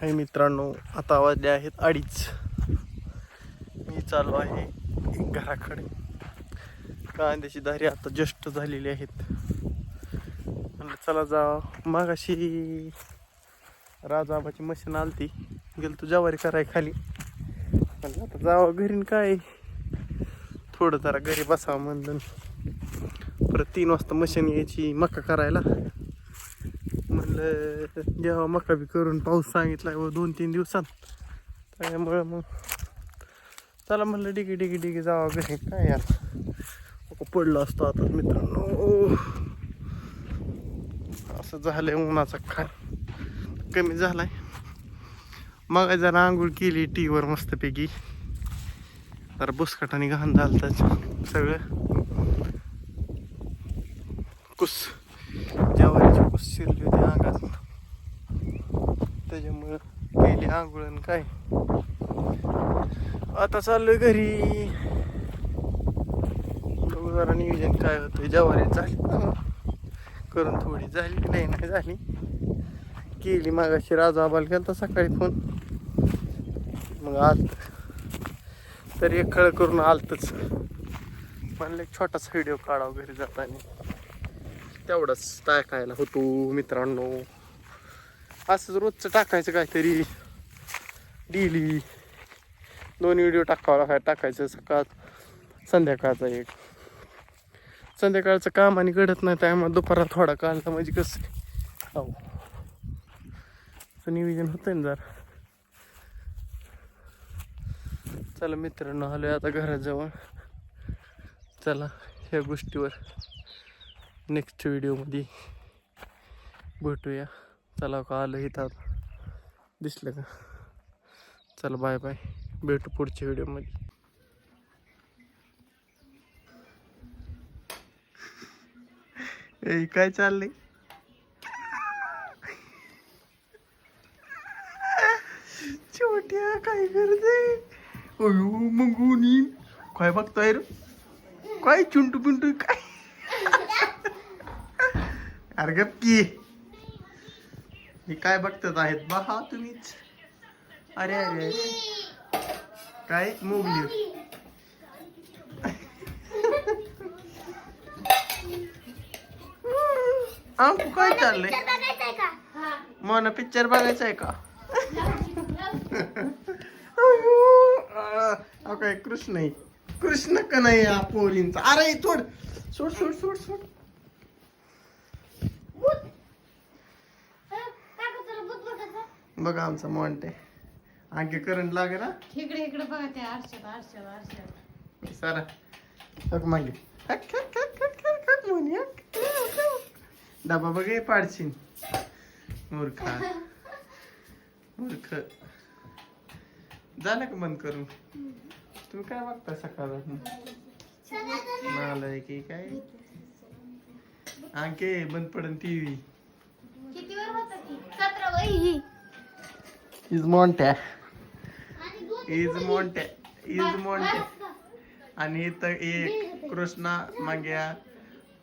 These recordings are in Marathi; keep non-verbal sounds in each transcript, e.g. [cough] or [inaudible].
हाय मित्रांनो आता वाजले आहेत अडीच. मी चालू आहे घराकडे. कांद्याची दारी आता जस्ट झालेली आहेत. म्हणलं चला जा मागाशी राजाबाची मशीन आलती. गेल तू जवारी कराय खाली म्हणलं आता जावं घरी काय? थोडं जरा घरी बसावं म्हणलं. परत तीन वाजता मशीन यायची मका करायला. म्हणलं जेव्हा मका बी करून पाऊस सांगितला व दोन तीन दिवसात. त्यामुळं मग चला म्हणलं डिगी डिगी डिगी जावा घरी. काय यार? पडलो असतो आता मित्रांनो. असं झालंय उन्हाचा काय? कमी झालाय. मग जरा आंघोळ केली टीवर मस्तपैकी. जरा बुसकाटाने घाण झालं त्याचं सगळं कुस ज्वारीची कुस शिरली होती अंगात त्याच्यामुळं गेली आंघोळण काय? आता चाललोय घरी. बघू जरा नियोजन काय होतं जवारी झाली ना. करून थोडी झाली की नाही नाही झाली. केली मागाशी राजा आबाल केला सकाळी फोन. मग आलत. तर एक खळ करून आलतच. म्हणलं एक छोटासा व्हिडिओ काढावं घरी जाताना. तेवढाच टाकायला होतो मित्रांनो. असंच रोजचं टाकायचं काहीतरी. डेली दोन व्हिडिओ टाकावा लागाय टाकायचं सकाळ संध्याकाळचा एक. संध्याकाळचं काम आणि घडत नाही त्यामुळे दुपारात थोडा काढला म्हणजे कसं हो. असं नियोजन होतंय ना जरा. चला मित्रांनो आलोय आता घराजवळ. चला ह्या गोष्टीवर नेक्स्ट व्हिडिओमध्ये भेटूया. चला का आलं इथं आता. दिसलं का? चला बाय बाय भेटू पुढच्या व्हिडिओमध्ये ए काय चाललंय? छोट्या काय करते अयो मंगुनी काय बघताय रे? काय चुंटू पिंटू काय? अरे गप की. हे काय बघतात आहेत? बा हा तुम्हीच. अरे अरे. अरे काय? मोगली आमku काय चाललंय? मला पिक्चर बघायचा आहे का? काय कृष्ण आहे. कृष्ण का नाही या पोरींचा? अरे सोड. सोड सोड सोड सोड. बघा आमचा मॉन्टे आणखी करंट लागे ना इकडे इकडे बघा ते आरशात आरशात आरशात. सारा. हक मागे. हक, हक, हक, हक, हक, हक, म्हणे, हक. डबा बघ हे पाडशीन मूर्खा. मूर्ख. झालं का बंद करून? तुम्ही काय बघता सकाळ नालय की काय? आणखी बंद पडन टीव्ही. किती वर होता ती? सतरा वही इज मॉन्ट्या इज मॉन्ट्या इज मॉन्ट्या आणि इथं एक कृष्णा माग्या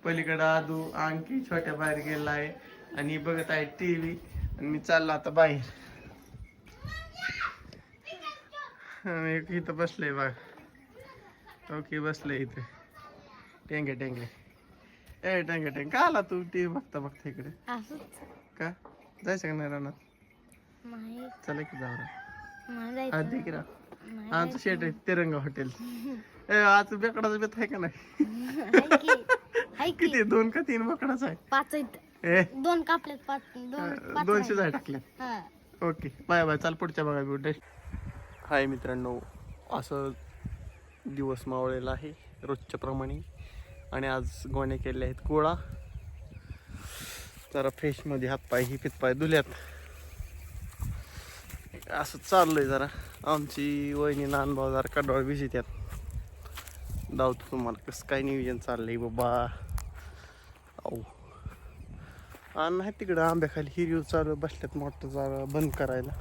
पलीकडं आदू आणखी छोट्या बाहेर गेलाय आणि बघत आहे टीव्ही आणि मी चाललो आता बाहेर. इथं बसलंय बघ. ओके बसलंय इथे. टेंगे टेंगे. ए टेंगे टेंगे. का आला तू टीव्ही बघता बघता इकडे? का? जायचं का नाही राहणार चला की जाऊ आज शेट आहे तिरंगा हॉटेल. [laughs] आज बेकडाचा बेत आहे का नाही? किती दोन का तीन बोकडाचा आहे? पाच दोन कापलेत पाच दोन पाच दोनशे जाय टाकले हा. ओके बाय बाय चाल पुढच्या बघा गुड हाय मित्रांनो असं दिवस मावळलेला आहे रोजच्या प्रमाणे. आणि आज गोण्या केल्या आहेत गोळा. जरा फ्रेशमध्ये हातपाय ही पितपाय धुल्यात. असं चाललंय जरा. आमची वहिनी नानभाऊ जरा कडवाळ बिझी त्यात दावतो तुम्हाला कसं काय नियोजन चाललंय बाबा? औ आणि नाही तिकडं आंब्याखाली हिरवी चालू बसल्यात मोठं जरा बंद करायला.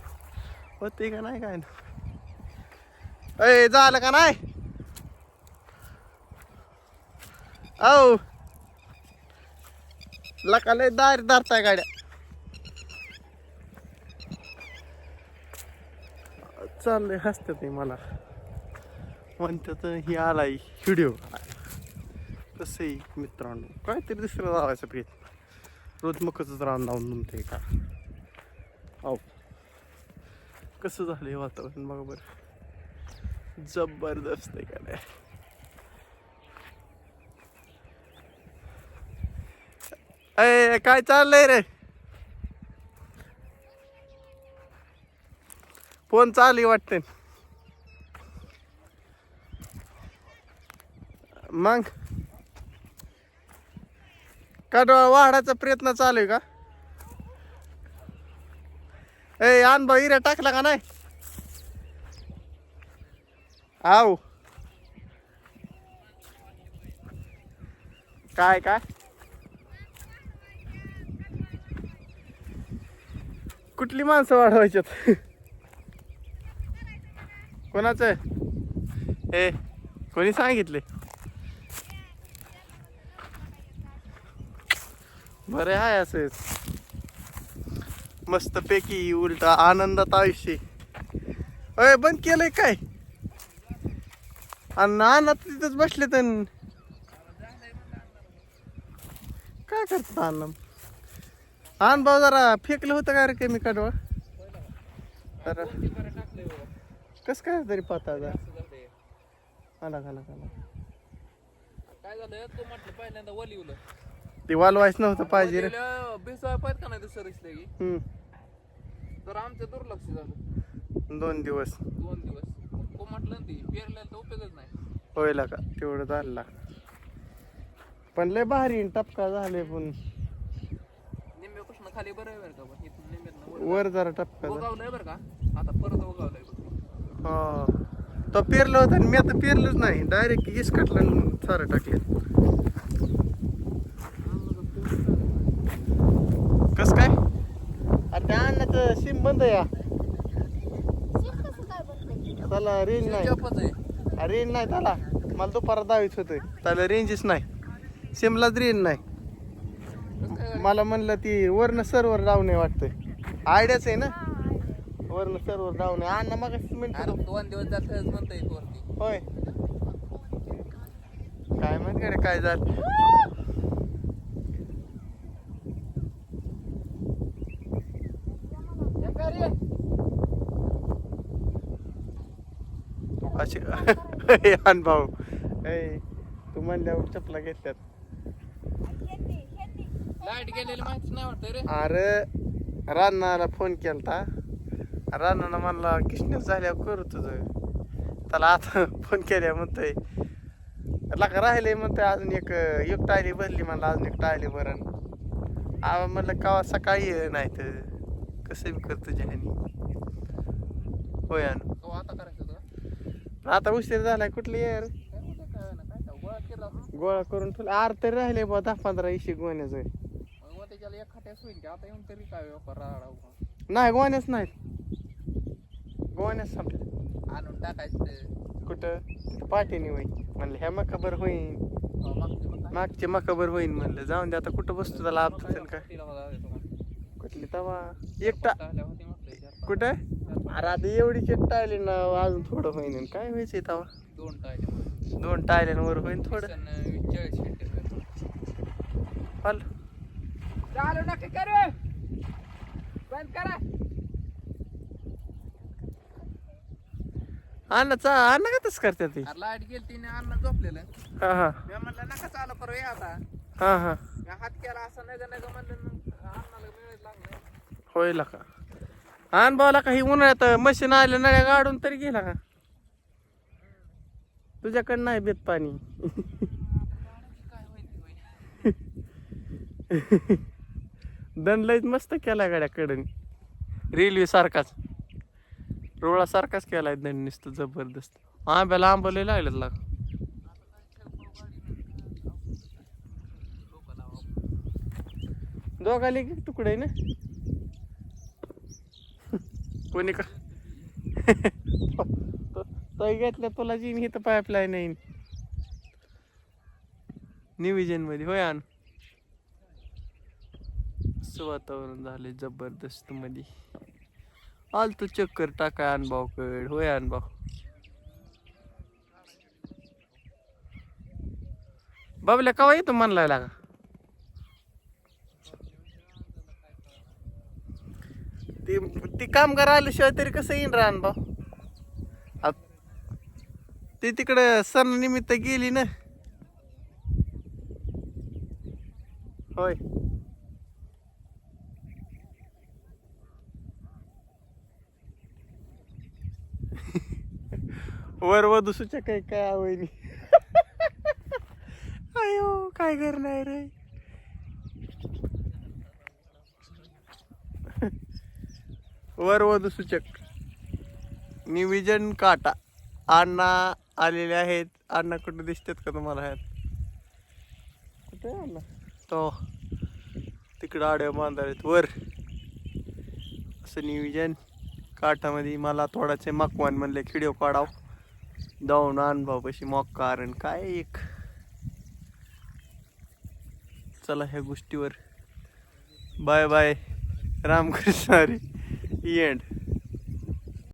होते का नाही काय? ना अय झालं का नाही? औ लकाला दार दारताय गाड्या. चाललंय हसतात ते मला. म्हणतात ही आलाय व्हिडिओ. तसंही मित्रांनो काहीतरी दुसरं लावायचा प्रयत्न. रोज मकच रान लावून म्हणते का? हो कसं झालंय वातावरण बघा बरं. जबरदस्त आहे का नाही? अय काय चाललंय रे? फोन चालू वाटते मग? का डोळा वाढायचा प्रयत्न चालू आहे का? ए आण भाऊ हिऱ्या टाकला का नाही? आव काय काय? कुठली माणसं वाढवायच्यात? कोणाचं आहे? ए कोणी सांगितले? बरे आहे असंच मस्त पैकी उलटा आनंदात आयुष्य अय बंद केलंय काय? आणि आता तिथंच बसले तर काय करतात अण्णा? आण भाऊ जरा फेकलं होतं का रे कमी कडवळ तर कस काय तरी पाहता आला आला आला आला. काय झालं? तू म्हटलं पहिल्यांदा वलिवलं ते वालवायच नव्हतं पाहिजे रे. बेसवाय पाहिजे का नाही दुसरं दिसलं की? हम्म. तर आमचं दुर्लक्ष झालं. दोन दिवस. दोन दिवस. को म्हटलं ना ती पेरलेलं तर उपयोगच नाही. होईल का तेवढं झालं पण लय भारी टपका झाले पण. निम्मे कृष्ण खाली बरं आहे बरं का पण इथून निम्म्यातनं वर वर जरा टपका झाला उगावलंय बरं का? आता परत उगावलंय हा. तो पेरलं होतं आणि मी आता पेरलंच नाही. डायरेक्ट इसकटलं सारं टाकले. कस काय? आता त्या अन्नाचं सिम बंद आहे या. त्याला रेंज नाही. रेंज नाही त्याला. मला दुपारा दहावीच होतं त्याला रेंजच नाही. सिमलाच रेंज नाही. मला म्हणलं ती वरनं सर्वर लावणे वाटतंय. आयडियाच आहे ना? वरनं सर्वर डाऊन आहे अण्णा मग मिनिट अरे दोन दिवस जात म्हणता येत वरती. होय. काय माहीत कडे काय झालं. असे [laughs] आण भाऊ. ए तू म्हणल्यावर चपला घेतल्यात. लाइट गेलेली माहिती नाही वाटत रे. अरे रानाला फोन केलता. रानानं म्हणला किशनेर झाल्यावर करू तुझं? त्याला आता फोन केल्या म्हणतोय लका राहिले म्हणतोय अजून एक एक टायली भरली म्हणलं अजून एक टायली भरण. आ म्हणलं का सकाळी नाही तर कसं बी कर तुझ्या ह्यानी. होय आता करायचं होतं? आता उशीर झालाय कुठली यार गोळा करून ठेवला. आर तरी राहिले बा दहा पंधरा इशे गोण्याचं. नाही गोण्याच नाहीत. गोण्याच संपले. आणून टाकायचं ते. कुठं? तिथं पाठीने होईन. म्हणलं ह्या मकाबर होईन. अहो, मागचे मकाबर होईन म्हणलं. जाऊन दे आता कुठं बसतो? त्याला आपलं काय. कुठली तवा? एकटा. कुठं? अरे आता एवढी चिट टाळली ना अजून थोडं होईन. आणि काय व्हायचंय तवा? दोन टायले. दोन टायल्यांवर होईन थोडं. चाळीस. हल चालू. नका करू. बंद करा. अन्नाचा अन्न का तसं करते ती? अरे लाइट गेली तिने अन्न झोपलेलं. हा हा. मी म्हणलं नका चालू करू या आता. हा हा. मी हात केला असं नग नग म्हणलं मग मिळत लागलं. होईल का? आण भाऊला काही उन्हाळ्यात मशीन आले नळ्या गाडून तरी गेला का? तुझ्याकडं नाही बेत पाणी. [laughs] काय होईल ते होईल. दंडलईच मस्त केलाय गाड्याकडे रेल्वे सारखाच. रोळा सारखाच केलाय त्यांनी नुसतं जबरदस्त. आंब्याला आंबले लागलेत लाग. दोघाले की तुकडे आहे ना? कोणी का? तो घेतल्या तुला हे तर पाईपलाईन नाही निविजनमध्ये होय आण वातावरण झाले जबरदस्त मध्ये. आलतो चक्कर टाकाय अनुभव कड होय अनुभव बाबल्या कवा येतो म्हणलाय लागा ती ती कामगार आल्याशिवाय तरी कसं येईन रान भाऊ? ती तिकडं सण निमित्त गेली ना. होय. वर वधू सूचक आहे काय आवयनी अयो काय करणार रे वर वधू सूचक निविजन काटा. अण्णा आलेले आहेत. अण्णा कुठे दिसतात का तुम्हाला ह्यात? कुठे अण्णा? तो. तिकडं आड्या बांधार आहेत. वर. असं नियोजन काठामध्ये मला थोडासे मकवान म्हणले खिडिओ काढाव. जाऊन अनुभव पशी मॉक कारण काय एक? चला ह्या गोष्टीवर. Bye bye Ramkrishna Hari. And